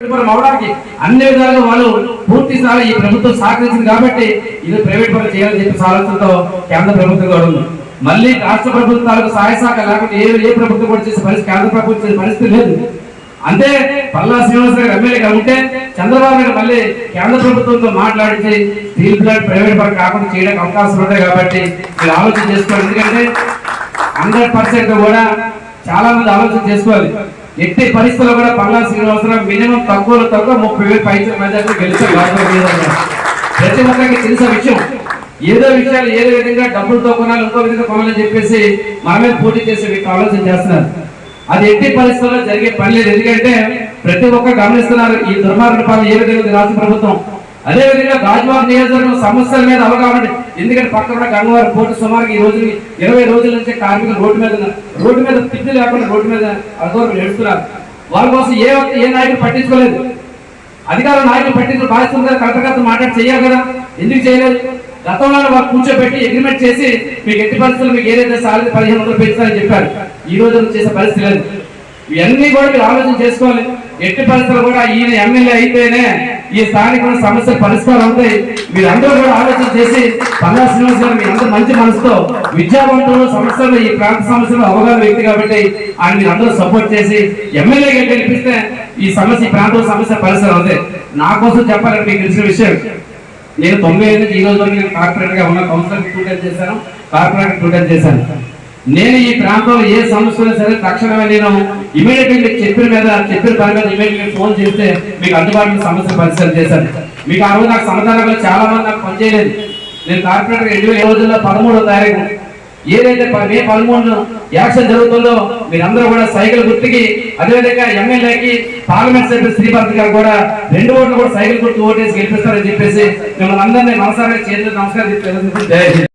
అవడానికి అన్ని విధాలుగా వాళ్ళు పూర్తి స్థాయి ఈ ప్రభుత్వం సహకరించింది కాబట్టి ఇది ప్రైవేట్ పనులు చేయాలని చెప్పి ఆలోచనతో కేంద్ర ప్రభుత్వం కూడా ఉంది. మళ్ళీ రాష్ట్ర ప్రభుత్వాలకు సహాయ శాఖ లేకపోతే ఏ ఏ ప్రభుత్వం కూడా చేసే పరిస్థితి కేంద్ర ప్రభుత్వం చేసే పరిస్థితి లేదు. అంతే పల్లా శ్రీనివాసరావు ఎమ్మెల్యేగా ఉంటే చంద్రబాబు నాయుడు మళ్ళీ కేంద్ర ప్రభుత్వంతో మాట్లాడించి స్టీల్ ప్లాంట్ ప్రైవేట్ పరం కాకుండా చేయడానికి అవకాశం ఉంటాయి కాబట్టి మీరు ఆలోచన చేసుకోవాలి. ఎందుకంటే హండ్రెడ్ పర్సెంట్ కూడా చాలా మంది ఆలోచన చేసుకోవాలి. ఎట్టి పరిస్థితుల్లో కూడా పల్లా శ్రీనివాసరావు మినిమం తక్కువలో తక్కువ ముప్పై వేలు పైసలు మెజార్టీ గెలిచారు ప్రతి ఒక్కరికి తెలిసిన విషయం. ఏదో విషయాలు ఏదో విధంగా డబ్బులతో కొనాలి ఇంకో విధంగా కొనాలని చెప్పేసి మనమే పోటీ చేసే వ్యక్తి ఆలోచన చేస్తున్నారు. అది ఎట్టి పరిస్థితుల్లో జరిగే పని లేదు. ఎందుకంటే ప్రతి ఒక్కరు గమనిస్తున్నారు ఈ దుర్మార్గ పాలన ఏ విధంగా రాష్ట్ర ప్రభుత్వం? అదే విధంగా నియోజకవర్గం సమస్యల మీద అవగాహన ఎందుకంటే పక్కన ఉన్న గంగవారి పోటీ సుమారు ఈ రోజు ఇరవై రోజుల నుంచి కార్మికులు రోడ్డు మీద రోడ్డు మీద తిప్పి లేకుండా రోడ్డు మీద అధికారులు నడుస్తున్నారు వాళ్ళ కోసం ఏ ఏ నాయకుడు పట్టించుకోలేదు. అధికారుల నాయకులు పట్టించుకుని బాధ్యత ఉంది కదా కలెక్టర్ గారితో మాట్లాడి చేయాలి కదా. ఎందుకు చేయలేదు? గతంలో వాళ్ళు కూర్చోబెట్టి అగ్రిమెంట్ చేసి మీకు ఎట్టి పరిస్థితులు మీకు ఏదైతే సాలరీ పదిహేను వందలు పెంచుతారని చెప్పారు. ఈ రోజు చేసే పరిస్థితి లేదు. ఇవన్నీ కూడా మీరు ఆలోచన చేసుకోవాలి. ఎట్టి పరిస్థితులు కూడా ఈయన ఎమ్మెల్యే అయితేనే ఈ స్థానిక సమస్య పరిష్కారం అవుతాయి. మీరు కూడా ఆలోచన చేసి పల్లా శ్రీనివాస్ గారు మీ అందరూ మంచి మనసుతో విద్యావంతులు సమస్యలు ఈ ప్రాంత సమస్యలు అవగాహన వ్యక్తి కాబట్టి ఆయన మీరు అందరూ సపోర్ట్ చేసి ఎమ్మెల్యేగా గెలిపిస్తే ఈ సమస్య ఈ ప్రాంతం సమస్య పరిస్థితి అవుతాయి. నా కోసం చెప్పాలంటే మీకు తెలిసిన విషయం నేను తొంభై ఐదు నుంచి ఈ రోజు వరకు నేను కార్పొరేట్గా ఉన్న కౌన్సిలర్ టూ చేశాను కార్పొరేట్ టూ చేశాను. నేను ఈ ప్రాంతంలో ఏ సమస్యలు సరే తక్షణమే నేను ఇమీడియట్ మీకు చెప్పిన మీద చెప్పిన పని మీద ఇమీడియట్ ఫోన్ చేస్తే మీకు అందుబాటులో సమస్య పరిశీలన చేశాను. మీకు ఆ రోజు నాకు సమాధానంలో చాలా మంది నాకు పనిచేయలేదు నేను కార్పొరేటర్ రెండు వేల రోజుల్లో పదమూడో తారీఖు ఏదైతే ప- మే పదమూడు యాక్షన్ జరుగుతుందో మీరందరూ కూడా సైకిల్ గుర్తుకి అదేవిధంగా ఎమ్మెల్యేకి పార్లమెంట్ సభ్యులు శ్రీభారతి గారు కూడా రెండు ఓట్లు కూడా సైకిల్ గుర్తు ఓటేసి గెలిపిస్తారని చెప్పేసి మిమ్మల్ని అందరినీ మనసారా చేతులు నమస్కారం చెప్పి